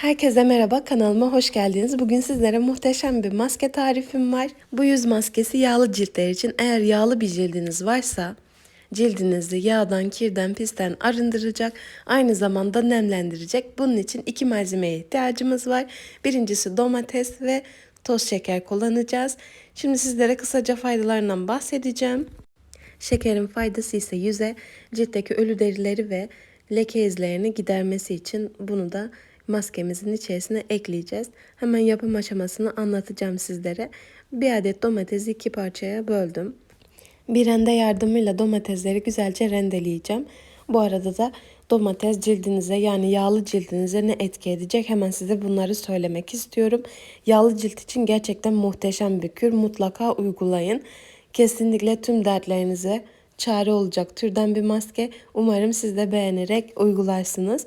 Herkese merhaba kanalıma hoş geldiniz. Bugün sizlere muhteşem bir maske tarifim var. Bu yüz maskesi yağlı ciltler için. Eğer yağlı bir cildiniz varsa cildinizi yağdan, kirden, pisten arındıracak. Aynı zamanda nemlendirecek. Bunun için iki malzemeye ihtiyacımız var. Birincisi domates ve toz şeker kullanacağız. Şimdi sizlere kısaca faydalarından bahsedeceğim. Şekerin faydası ise yüze, ciltteki ölü derileri ve leke izlerini gidermesi için bunu da maskemizin içerisine ekleyeceğiz. Hemen yapım aşamasını anlatacağım sizlere. Bir adet domatesi iki parçaya böldüm. Bir rende yardımıyla domatesleri güzelce rendeleyeceğim. Bu arada da domates cildinize yani yağlı cildinize ne etki edecek hemen size bunları söylemek istiyorum. Yağlı cilt için gerçekten muhteşem bir kür. Mutlaka uygulayın. Kesinlikle tüm dertlerinize çare olacak türden bir maske. Umarım siz de beğenerek uygularsınız.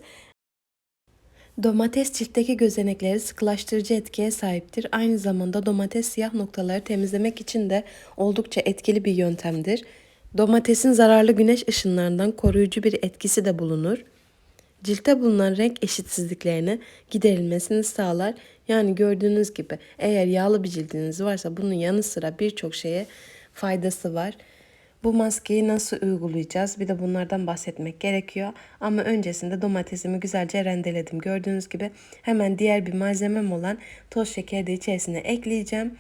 Domates ciltteki gözenekleri sıkılaştırıcı etkiye sahiptir. Aynı zamanda domates siyah noktaları temizlemek için de oldukça etkili bir yöntemdir. Domatesin zararlı güneş ışınlarından koruyucu bir etkisi de bulunur. Ciltte bulunan renk eşitsizliklerini giderilmesini sağlar. Yani gördüğünüz gibi eğer yağlı bir cildiniz varsa bunun yanı sıra birçok şeye faydası var. Bu maskeyi nasıl uygulayacağız? Bir de bunlardan bahsetmek gerekiyor. Ama öncesinde domatesimi güzelce rendeledim. Gördüğünüz gibi hemen diğer bir malzemem olan toz şekeri de içerisine ekleyeceğim.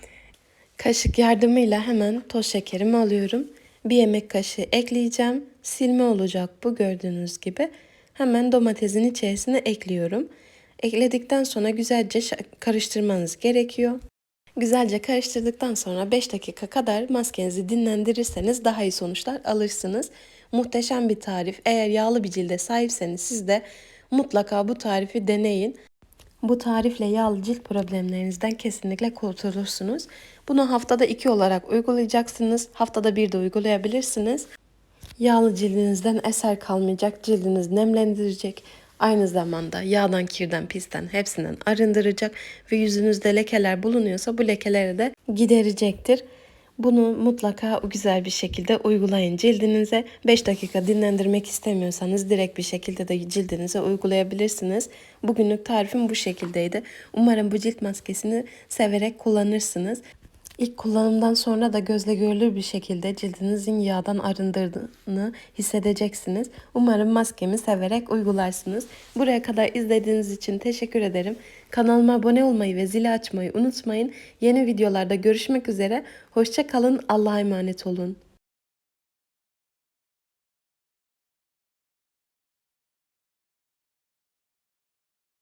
Kaşık yardımıyla hemen toz şekerimi alıyorum. Bir yemek kaşığı ekleyeceğim. Silme olacak bu gördüğünüz gibi. Hemen domatesin içerisine ekliyorum. Ekledikten sonra güzelce karıştırmanız gerekiyor. Güzelce karıştırdıktan sonra 5 dakika kadar maskenizi dinlendirirseniz daha iyi sonuçlar alırsınız. Muhteşem bir tarif. Eğer yağlı bir cilde sahipseniz siz de mutlaka bu tarifi deneyin. Bu tarifle yağlı cilt problemlerinizden kesinlikle kurtulursunuz. Bunu haftada 2 olarak uygulayacaksınız. Haftada bir de uygulayabilirsiniz. Yağlı cildinizden eser kalmayacak, cildiniz nemlendirecek. Aynı zamanda yağdan, kirden, pisten hepsinden arındıracak ve yüzünüzde lekeler bulunuyorsa bu lekeleri de giderecektir. Bunu mutlaka güzel bir şekilde uygulayın cildinize. 5 dakika dinlendirmek istemiyorsanız direkt bir şekilde de cildinize uygulayabilirsiniz. Bugünlük tarifim bu şekildeydi. Umarım bu cilt maskesini severek kullanırsınız. İlk kullanımdan sonra da gözle görülür bir şekilde cildinizin yağdan arındırdığını hissedeceksiniz. Umarım maskemi severek uygularsınız. Buraya kadar izlediğiniz için teşekkür ederim. Kanalıma abone olmayı ve zili açmayı unutmayın. Yeni videolarda görüşmek üzere. Hoşça kalın. Allah'a emanet olun.